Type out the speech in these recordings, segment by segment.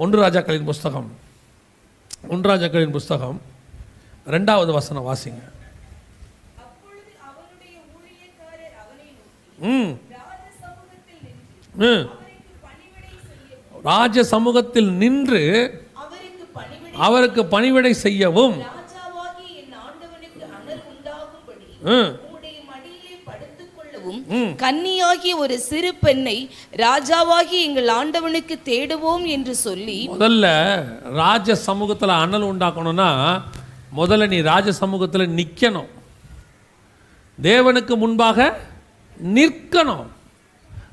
ஒன்று ராஜாக்களின் புஸ்தகம். ஒன்று ராஜாக்களின் புஸ்தகம். ரெண்டாவது வசனம் வாசிங்க. ம். ராஜ சமூகத்தில் நின்று ம். அவருக்கு பணிவிடை செய்யவும். ராஜ கன்னியாகிய ஒரு சிறு பெண்ணை ராஜாவாகி எங்கள் ஆண்டவனுக்கு தேடுவோம் என்று சொல்லி முதல்ல ராஜ சமூகத்தில் அனல் உண்டாக்கணும்னா முதல்ல நீ ராஜ சமூகத்தில் நிற்கணும் தேவனுக்கு முன்பாக நிற்கணும்.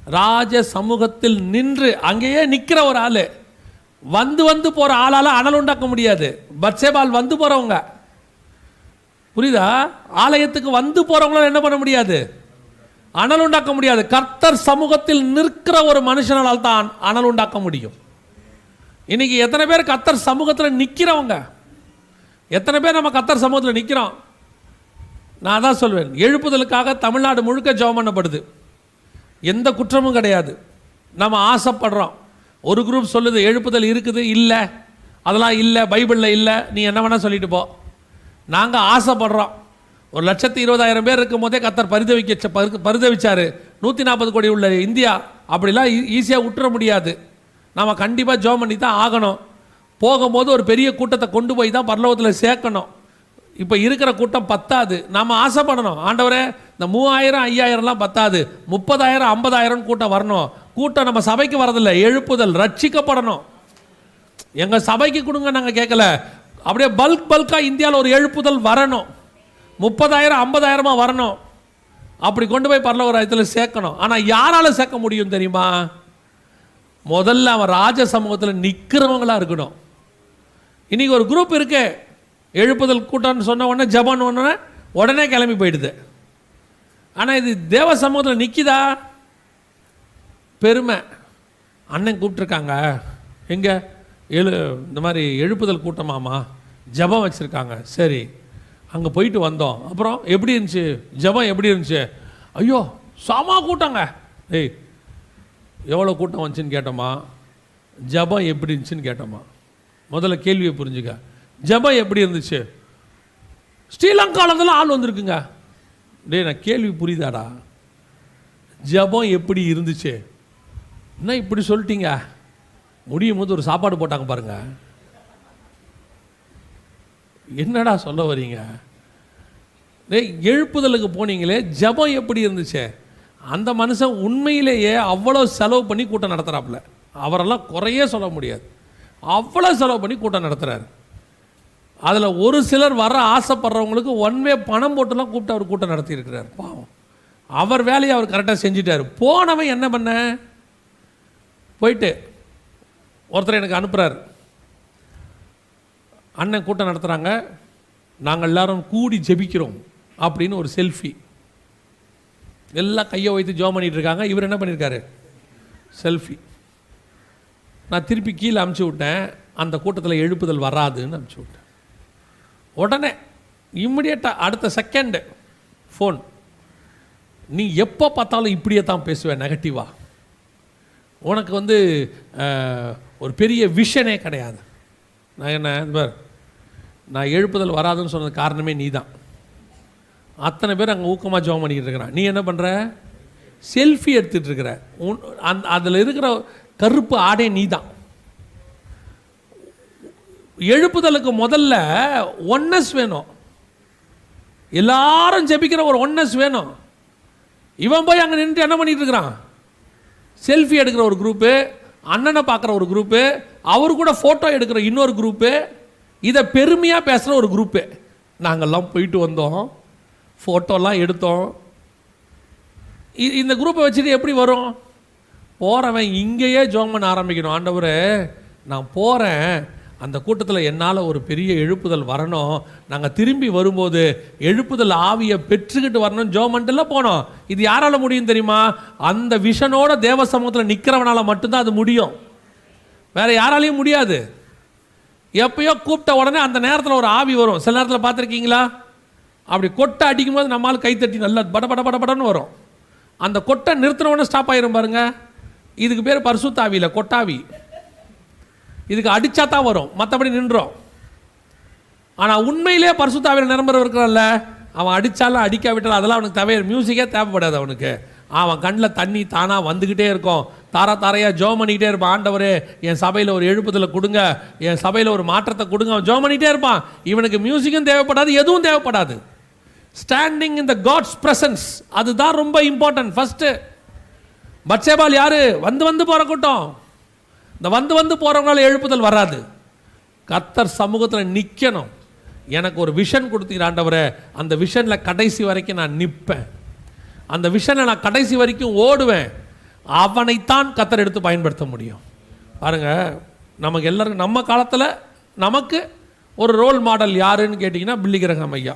ராஜ சமூகத்தில் நின்று அங்கேயே நிற்கிற ஒரு ஆள். வந்து வந்து போகிற ஆளால் அனல் உண்டாக்க முடியாது. பட்சேபால் வந்து போகிறவங்க புரியுதா? ஆலயத்துக்கு வந்து போகிறவங்களால என்ன பண்ண முடியாது? அனல் உண்டாக்க முடியாது. கர்த்தர் சமூகத்தில் நிற்கிற ஒரு மனுஷனால் தான் அனல் உண்டாக்க முடியும். இன்னைக்கு எத்தனை பேர் கர்த்தர் சமூகத்தில் நிற்கிறவங்க எத்தனை பேர் நம்ம கத்தர் சமூகத்தில் நிற்கிறோம் நான் தான் சொல்வேன். எழுப்புதலுக்காக தமிழ்நாடு முழுக்க ஜெபம் பண்ணப்படுது. எந்த குற்றமும் கிடையாது. நம்ம ஆசைப்படுறோம். ஒரு குரூப் சொல்லுது எழுப்புதல் இருக்குது இல்லை. அதெல்லாம் இல்லை. பைபிளில் இல்லை. நீ என்ன வேணால் சொல்லிட்டு போ. நாங்கள் ஆசைப்படுறோம். ஒரு லட்சத்து இருபதாயிரம் பேர் இருக்கும் போதே கத்தர் பரிதவிக்க பரு- நூற்றி நாற்பது கோடி உள்ள இந்தியா. அப்படிலாம் ஈஸியாக விட்டுற முடியாது. நாம் கண்டிப்பாக ஜோம் பண்ணி தான் ஆகணும். போகும்போது ஒரு பெரிய கூட்டத்தை கொண்டு போய் தான் பரலோகத்தில் சேர்க்கணும். இப்போ இருக்கிற கூட்டம் பத்தாது. நாம் ஆசைப்படணும். ஆண்டவரே இந்த மூவாயிரம் ஐயாயிரம்லாம் பத்தாது. முப்பதாயிரம் ஐம்பதாயிரம் கூட்டம் வரணும். கூட்டம் நம்ம சபைக்கு வரதில்லை. எழுப்புதல் ரட்சிக்கப்படணும். எங்கள் சபைக்கு கொடுங்க நாங்கள் கேட்கல அப்படியே பல்க் பல்காக இந்தியாவில் ஒரு எழுப்புதல் வரணும். முப்பதாயிரம் ஐம்பதாயிரமாக வரணும். அப்படி கொண்டு போய் பரலோகராயத்தில் சேர்க்கணும். ஆனால் யாரால் சேர்க்க முடியும் தெரியுமா? முதல்ல அவன் ராஜ சமூகத்தில் நிற்கிறவங்களாக இருக்கணும். இன்றைக்கி ஒரு குரூப் இருக்கு. எழுப்புதல் கூட்டம்னு சொன்ன உடனே ஜபான் உடனே உடனே கிளம்பி போயிடுது. ஆனால் இது தேவ சமூகத்தில் நிற்கிதா பெருமை. அண்ணன் கூப்பிட்ருக்காங்க எங்கே? எழு இந்த மாதிரி எழுப்புதல் கூட்டமாமா. ஜெபம் வச்சுருக்காங்க. சரி. அங்கே போயிட்டு வந்தோம். அப்புறம் எப்படி இருந்துச்சு? ஜெபம் எப்படி இருந்துச்சு? ஐயோ சாமா கூட்டங்க. ஏய் எவ்வளோ கூட்டம் வந்துச்சுன்னு கேட்டோமா? ஜெபம் எப்படி இருந்துச்சுன்னு கேட்டோமா? முதல்ல கேள்வியை புரிஞ்சுக்க. ஜெபம் எப்படி இருந்துச்சு? ஸ்ரீலங்காலத்தில் ஆள் வந்திருக்குங்க. டேய் நான் கேள்வி புரியுதாடா? ஜெபம் எப்படி இருந்துச்சு? என்ன இப்படி சொல்லிட்டீங்க? முடியும் போது ஒரு சாப்பாடு போட்டாங்க பாருங்கள் என்னடா சொல்ல வரீங்க? டேய் எழுப்புதலுக்கு போனீங்களே ஜெபம் எப்படி இருந்துச்சு? அந்த மனுஷன் உண்மையிலேயே அவ்வளோ செலவு பண்ணி கூட்டம் நடத்துகிறாப்புல அவரெல்லாம் குறையே சொல்ல முடியாது. அவ்வளோ செலவு பண்ணி கூட்டம் நடத்துகிறாரு அதில் ஒரு சிலர் வர ஆசைப்படுறவங்களுக்கு ஒன்வே பணம் போட்டுலாம் கூப்பிட்டு அவர் கூட்டம் நடத்தியிருக்கிறார். பாவம். அவர் வேலையை அவர் கரெக்டாக செஞ்சிட்டார். போனவன் என்ன பண்ண? போயிட்டு ஒருத்தர் எனக்கு அனுப்புகிறார் அண்ணன் கூட்டம் நடத்துகிறாங்க நாங்கள் எல்லாரும் கூடி ஜெபிக்கிறோம் அப்படின்னு ஒரு செல்ஃபி எல்லாம் கையை வைத்து ஜோ பண்ணிட்டு இருக்காங்க. இவர் என்ன பண்ணியிருக்காரு செல்ஃபி நான் திருப்பி கீழே அமுச்சு விட்டேன். அந்த கூட்டத்தில் எழுப்புதல் வராதுன்னு அமுச்சு விட்டேன். உடனே இம்மிடியட்டாக அடுத்த செகண்டு ஃபோன் நீ எப்போ பார்த்தாலும் இப்படியே தான் பேசுவேன் நெகட்டிவாக உனக்கு வந்து ஒரு பெரிய விஷனே கிடையாது. நான் என்ன பார். நான் எழுப்புதல் வராதுன்னு சொன்னது காரணமே நீ தான் அத்தனை பேர் அங்கே ஊக்கமாக ஜோம் பண்ணிக்கிட்டு இருக்கிறான். நீ என்ன பண்ணுற செல்ஃபி எடுத்துகிட்டு இருக்கிற. உன் அந் அதில் இருக்கிற கருப்பு ஆடே நீ தான் எழுப்புதலுக்கு முதல்ல ஒன்னஸ் வேணும். எல்லாரும் ஜெபிக்கிற ஒரு ஒன்னஸ் வேணும். இவன் போய் அங்கே நின்று என்ன பண்ணிட்டு இருக்கிறான்? செல்ஃபி எடுக்கிற ஒரு குரூப்பு அண்ணனை பார்க்குற ஒரு குரூப்பு அவர் கூட ஃபோட்டோ எடுக்கிற இன்னொரு குரூப்பு இதை பெருமையாக பேசுகிற ஒரு குரூப்பு நாங்கள்லாம் போயிட்டு வந்தோம். ஃபோட்டோலாம் எடுத்தோம். இந்த குரூப்பை வச்சுட்டு எப்படி வரும்? போகிறவன் இங்கேயே ஜோம் பண்ண ஆரம்பிக்கணும். ஆண்டவர் நான் போகிறேன் அந்த கூட்டத்தில் என்னால் ஒரு பெரிய எழுப்புதல் வரணும். நாங்கள் திரும்பி வரும்போது எழுப்புதல் ஆவியை பெற்றுக்கிட்டு வரணும் ஜோமன்ட்டுலாம் போனோம். இது யாரால் முடியும் தெரியுமா? அந்த விஷனோட தேவ சமூகத்தில் நிற்கிறவனால் மட்டும்தான் அது முடியும். வேறு யாராலையும் முடியாது. எப்பயோ கூப்பிட்ட உடனே அந்த நேரத்தில் ஒரு ஆவி வரும். சில நேரத்தில் பார்த்துருக்கீங்களா? அப்படி கொட்டை அடிக்கும்போது நம்மால் கைத்தட்டி நல்லா பட பட பட படன்னு வரும். அந்த கொட்டை நிறுத்தின உடனே ஸ்டாப் ஆயிரும் பாருங்க. இதுக்கு பேர் பரிசுத்தாவியில் கொட்டாவி. இதுக்கு அடித்தா தான் வரும். மற்றபடி நின்றோம். ஆனால் உண்மையிலே பரிசுத்தாவியில் நிரம்பரம் இருக்கிறான்ல. அவன் அடித்தாலும் அடிக்காவிட்டாலும் அதெல்லாம் அவனுக்கு தேவை மியூசிக்கே தேவைப்படாது அவனுக்கு. அவன் கண்ணில் தண்ணி தானாக வந்துக்கிட்டே இருக்கும். தாரா தாரையாக ஜோம் பண்ணிக்கிட்டே இருப்பான் ஆண்டவரே என் சபையில் ஒரு எழுப்புதலை கொடுங்க. என் சபையில் ஒரு மாற்றத்தை கொடுங்க. அவன் ஜோம் பண்ணிக்கிட்டே இருப்பான். இவனுக்கு மியூசிக்கும் தேவைப்படாது எதுவும் தேவைப்படாது. Standing in the God's presence அதுதான் ரொம்ப இம்பார்ட்டன்ட் ஃபஸ்ட்டு பட்சேபால் யார்? வந்து வந்து போகிற கூட்டம். இந்த வந்து வந்து போகிறவங்களால எழுப்புதல் வராது. கத்தர் சமூகத்தில் நிற்கணும் எனக்கு ஒரு விஷன் கொடுத்தீர் அந்த விஷனில் கடைசி வரைக்கும் நான் நிற்பேன் அந்த விஷனை நான் கடைசி வரைக்கும் ஓடுவேன். அவனைத்தான் கத்தர் எடுத்து பயன்படுத்த முடியும். பாருங்க நமக்கு எல்லோருக்கும் நம்ம காலத்தில் நமக்கு ஒரு ரோல் மாடல் யாருன்னு கேட்டிங்கன்னா பில்லிகிரகம் ஐயா.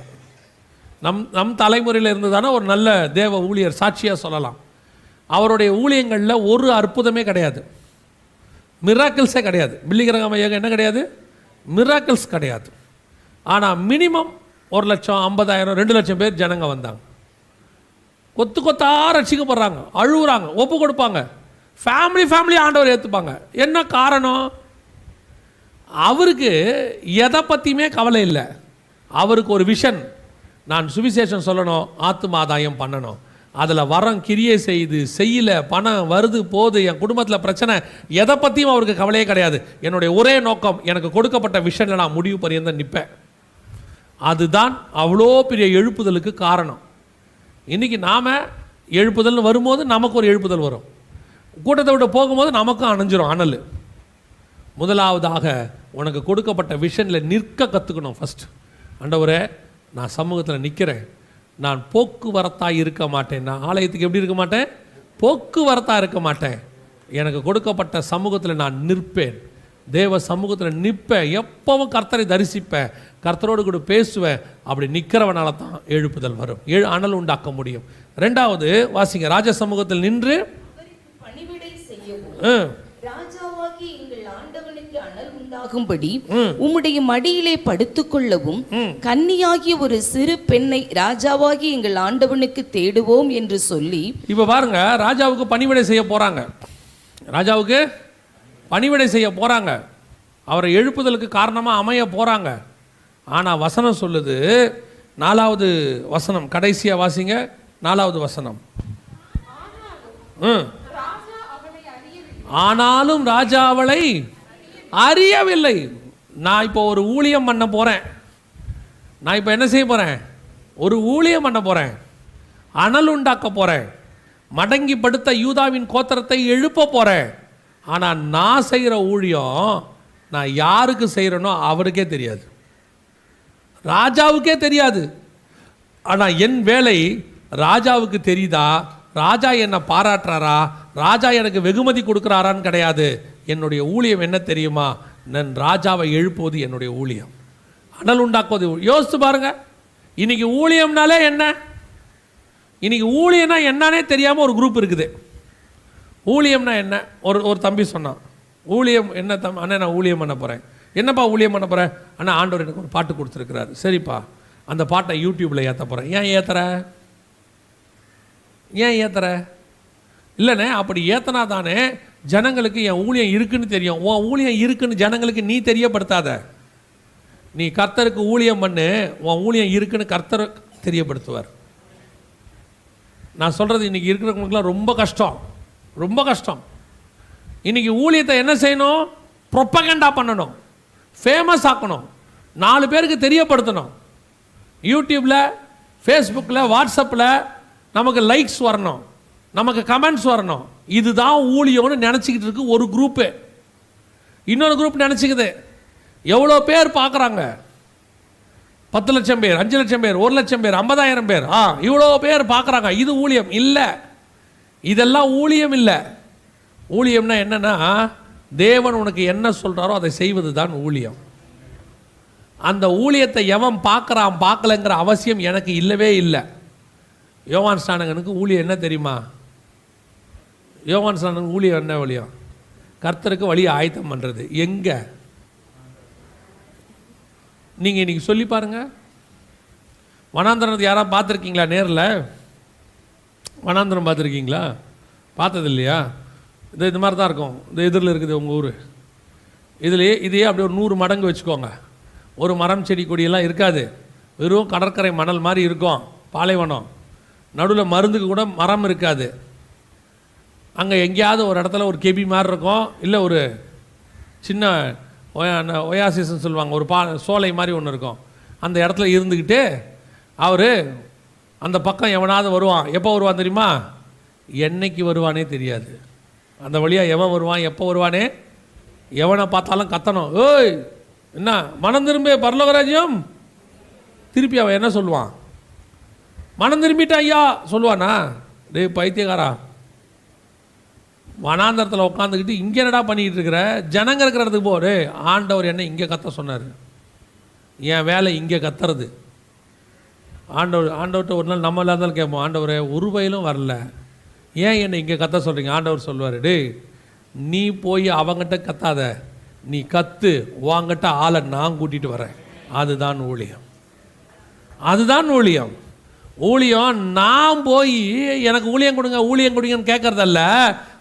நம் நம் தலைமுறையில் இருந்ததான ஒரு நல்ல தேவ ஊழியர் சாட்சியாக சொல்லலாம். அவருடைய ஊழியங்களில் ஒரு அற்புதமே கிடையாது. மிராக்கிள்ஸே கிடையாது. பில்லிகிரகம் ஐயா என்ன கிடையாது? மிராக்கிள்ஸ் கிடையாது. ஆனால் மினிமம் ஒரு லட்சம் ஐம்பதாயிரம் ரெண்டு லட்சம் பேர் ஜனங்க வந்தாங்க. கொத்து கொத்தாக ரசிக்கப்படுறாங்க அழுகுறாங்க ஒப்பு கொடுப்பாங்க. ஃபேமிலி ஃபேமிலி ஆண்டவர் ஏற்றுப்பாங்க என்ன காரணம்? அவருக்கு எதை பற்றியுமே கவலை இல்லை. அவருக்கு ஒரு விஷன் நான் சுவிசேஷம் சொல்லணும் ஆத்துமாதாயம் பண்ணணும். அதில் வரம் கிரியை செய்து செய்யல பணம் வருது போது என் குடும்பத்தில் பிரச்சனை எதை பற்றியும் அவருக்கு கவலையே கிடையாது. என்னுடைய ஒரே நோக்கம் எனக்கு கொடுக்கப்பட்ட விஷனில் நான் முடிவு பரியந்த நிற்பேன் அதுதான் அவ்வளோ பெரிய எழுப்புதலுக்கு காரணம். இன்றைக்கி நாம் எழுப்புதல்னு வரும்போது நமக்கு ஒரு எழுப்புதல் வரும். கூட்டத்தை விட்டு போகும்போது நமக்கும் அணைஞ்சிரும் அனல். முதலாவதாக உனக்கு கொடுக்கப்பட்ட விஷனில் நிற்க கற்றுக்கணும் ஃபஸ்ட் ஆண்டவரே நான் சமூகத்தில் நிற்கிறேன் நான் போக்குவரத்தாக இருக்க மாட்டேன். நான் ஆலயத்துக்கு எப்படி இருக்க மாட்டேன்? போக்குவரத்தாக இருக்க மாட்டேன். எனக்கு கொடுக்கப்பட்ட சமூகத்தில் நான் நிற்பேன். தேவ சமூகத்தில் நிற்பேன் எப்பவும் கர்த்தரை தரிசிப்பேன் கர்த்தரோடு கூட பேசுவேன் அப்படி நிற்கிறவனால தான் எழுப்புதல் வரும். எழு அனல் உண்டாக்க முடியும். ரெண்டாவது வாசிங்க ராஜ சமூகத்தில் நின்று உண்டாகும்படி உம்முடைய மடியிலே படுத்துக்கொள்ளவும் கன்னியாகிய ஒரு சிறு பெண்ணை ராஜாவாகி எங்கள் ஆண்டவனுக்கு தேடுவோம் என்று சொல்லி இப்போ பாருங்க ராஜாவுக்கு பணிவிடை செய்ய போகிறாங்க ராஜாவுக்கு பணிவிடை செய்ய போகிறாங்க அவரை எழுப்புதலுக்கு காரணமாக அமைய போகிறாங்க ஆனால் வசனம் சொல்லுது நாலாவது வசனம் கடைசியாக வாசிங்க நாலாவது வசனம். ம். ஆனாலும் ராஜா அவளை அறியவில்லை. நான் இப்போ ஒரு ஊழியம் பண்ண போகிறேன் நான் இப்போ என்ன செய்ய போகிறேன் ஒரு ஊழியம் பண்ண போகிறேன் அனல் உண்டாக்க போகிறேன் மடங்கி படுத்த யூதாவின் கோத்திரத்தை எழுப்ப போகிறேன் ஆனால் நான் செய்கிற ஊழியம் நான் யாருக்கு செய்கிறேனோ அவருக்கே தெரியாது. ராஜாவுக்கே தெரியாது. ஆனால் என் வேலை ராஜாவுக்கு தெரியுதா? ராஜா என்னை பாராட்டுறாரா? ராஜா எனக்கு வெகுமதி கொடுக்குறாரான்னு கிடையாது. என்னுடைய ஊழியம் என்ன தெரியுமா? நான் ராஜாவை எழுப்புவது என்னுடைய ஊழியம். அனல் உண்டாக்குவது. யோசித்து பாருங்க. இன்னைக்கு ஊழியம்னாலே என்ன? இன்னைக்கு ஊழியம்னா என்னன்னே தெரியாமல் ஒரு குரூப் இருக்குது. ஊழியம்னா என்ன? ஒரு ஒரு தம்பி சொன்னான். ஊழியம் என்ன தம் அண்ணா நான் ஊழியம் பண்ண போகிறேன் என்னப்பா ஊழியம் பண்ண போகிறேன் அண்ணா ஆண்டவர் எனக்கு ஒரு பாட்டு கொடுத்துருக்கிறாரு. சரிப்பா. அந்த பாட்டை யூடியூப்பில் ஏற்ற போகிறேன் ஏன் ஏற்றுற ஏன் ஏற்றுற இல்லைண்ணே அப்படி ஏத்தனா தானே ஜனங்களுக்கு என் ஊழியம் இருக்குன்னு தெரியும். உன் ஊழியம் இருக்குன்னு ஜனங்களுக்கு நீ தெரியப்படுத்தாத. நீ கர்த்தருக்கு ஊழியம் பண்ணு உன் ஊழியம் இருக்குன்னு கர்த்தர் தெரியப்படுத்துவார். நான் சொல்கிறது இன்றைக்கி இருக்கிறவங்களுக்குலாம் ரொம்ப கஷ்டம். ரொம்ப கஷ்டம். இன்றைக்கி ஊழியத்தை என்ன செய்யணும்? ப்ரொப்பகண்டா பண்ணணும். ஃபேமஸ் ஆக்கணும். நாலு பேருக்கு தெரியப்படுத்தணும். யூடியூப்பில் ஃபேஸ்புக்கில் வாட்ஸ்அப்பில் நமக்கு லைக்ஸ் வரணும். நமக்கு கமெண்ட்ஸ் வரணும். இதுதான் ஊழியம்னு நினச்சிக்கிட்டு இருக்கு ஒரு குரூப்பு இன்னொரு குரூப் நினச்சிக்குது. எவ்வளோ பேர் பார்க்குறாங்க? பத்து லட்சம் பேர் அஞ்சு லட்சம் பேர் ஒரு லட்சம் பேர் ஐம்பதாயிரம் பேர். ஆ இவ்வளோ பேர் பார்க்குறாங்க. இது ஊழியம். இல்லை. இதெல்லாம் ஊழியம் இல்லை. ஊழியம்னா என்னன்னா தேவன் உனக்கு என்ன சொல்கிறாரோ அதை செய்வது தான் ஊழியம். அந்த ஊழியத்தை எவன் பார்க்குறான் பார்க்கலங்கிற அவசியம் எனக்கு இல்லவே இல்லை. யோவான் ஸ்டானகனுக்கு ஊழியம் என்ன தெரியுமா? யோவான் ஸ்டானகன் ஊழியம் என்ன வழியம் கர்த்தருக்கு வழியை ஆயத்தம் பண்ணுறது எங்கே? நீங்கள் இன்றைக்கி சொல்லி பாருங்க. வனாந்தரத்தை யாராவது பார்த்துருக்கீங்களா நேரில்? வனாந்தரம் பார்த்துருக்கீங்களா? பார்த்தது இல்லையா இது இந்த மாதிரி தான் இருக்கும். இந்த எதிரில் இருக்குது உங்கள் ஊர். இதுலேயே இதையே அப்படி ஒரு நூறு மடங்கு வச்சுக்கோங்க. ஒரு மரம் செடி கொடியெல்லாம் இருக்காது. வெறும் கடற்கரை மணல் மாதிரி இருக்கும். பாலைவனம். நடுவில் மருந்துக்கு கூட மரம் இருக்காது. அங்கே எங்கேயாவது ஒரு இடத்துல ஒரு கெபி மாதிரி இருக்கும். இல்லை ஒரு சின்ன ஒயா ஒயாசிஸ்ன்னு சொல்லுவாங்க. ஒரு பா சோலை மாதிரி ஒன்று இருக்கும். அந்த இடத்துல இருந்துக்கிட்டு அவர் அந்த பக்கம் எவனாவது வருவான் எப்போ வருவான் தெரியுமா? என்னைக்கு வருவானே தெரியாது. அந்த வழியாக எவன் வருவான் எப்போ வருவானே எவனை பார்த்தாலும் கத்தணும். ஏய் என்ன மனம் திரும்பிய பரலோகராஜ்யம்? திருப்பி அவன் என்ன சொல்லுவான்? மனம் திரும்பிட்டான் ஐயா சொல்லுவானா? டேய் பைத்தியக்காரா வனாந்தரத்தில் உட்காந்துக்கிட்டு இங்கே என்னடா பண்ணிக்கிட்டு இருக்கிற? ஜனங்க இருக்கிற இடத்துக்கு போ. ஆண்டவர் என்ன இங்கே கத்த சொன்னார். என் வேலை இங்கே கத்துறது. ஆண்டவர் ஆண்டவர்கிட்ட ஒரு நாள் நம்ம இருந்தாலும் கேட்போம் ஆண்டவரே ஒரு வயலும் வரல. ஏன் என்னை இங்கே கத்த சொல்கிறீங்க ஆண்டவர் சொல்லுவார் டேய் நீ போய் அவங்ககிட்ட கத்தாத. நீ கத்து வாங்கிட்ட ஆளை நான் கூட்டிகிட்டு வரேன். அதுதான் ஊழியம். அதுதான் ஊழியம். ஊழியம் நான் போய் எனக்கு ஊழியம் கொடுங்க ஊழியம் கொடுங்கன்னு கேட்குறதல்ல.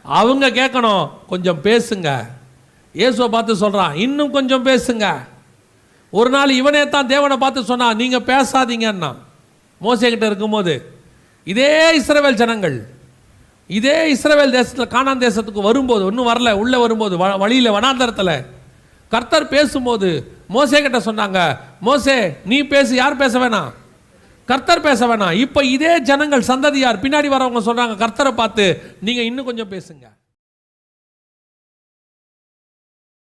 அவங்க கேட்கணும் கொஞ்சம் பேசுங்க. இயேசுவை பார்த்து சொல்கிறான் இன்னும் கொஞ்சம் பேசுங்க. ஒரு நாள் இவனே தான் தேவனை பார்த்து சொன்னான் நீங்கள் பேசாதீங்கன்னா மோசேக்கிட்ட இருக்கும்போது இதே இஸ்ரவேல் ஜனங்கள் இதே இஸ்ரவேல் தேசத்தில் கானான் தேசத்துக்கு வரும்போது ஒன்றும் வரல உள்ளே வரும்போது வ வழியில் வனாந்தரத்தில் கர்த்தர் பேசும்போது மோசே கிட்ட சொன்னாங்க மோசே நீ பேசு யார் பேச வேணாம்? கர்த்தர் பேச வேணாம். இப்போ இதே ஜனங்கள் சந்ததியார் பின்னாடி வரவங்க சொல்கிறாங்க கர்த்தரை பார்த்து நீங்கள் இன்னும் கொஞ்சம் பேசுங்க.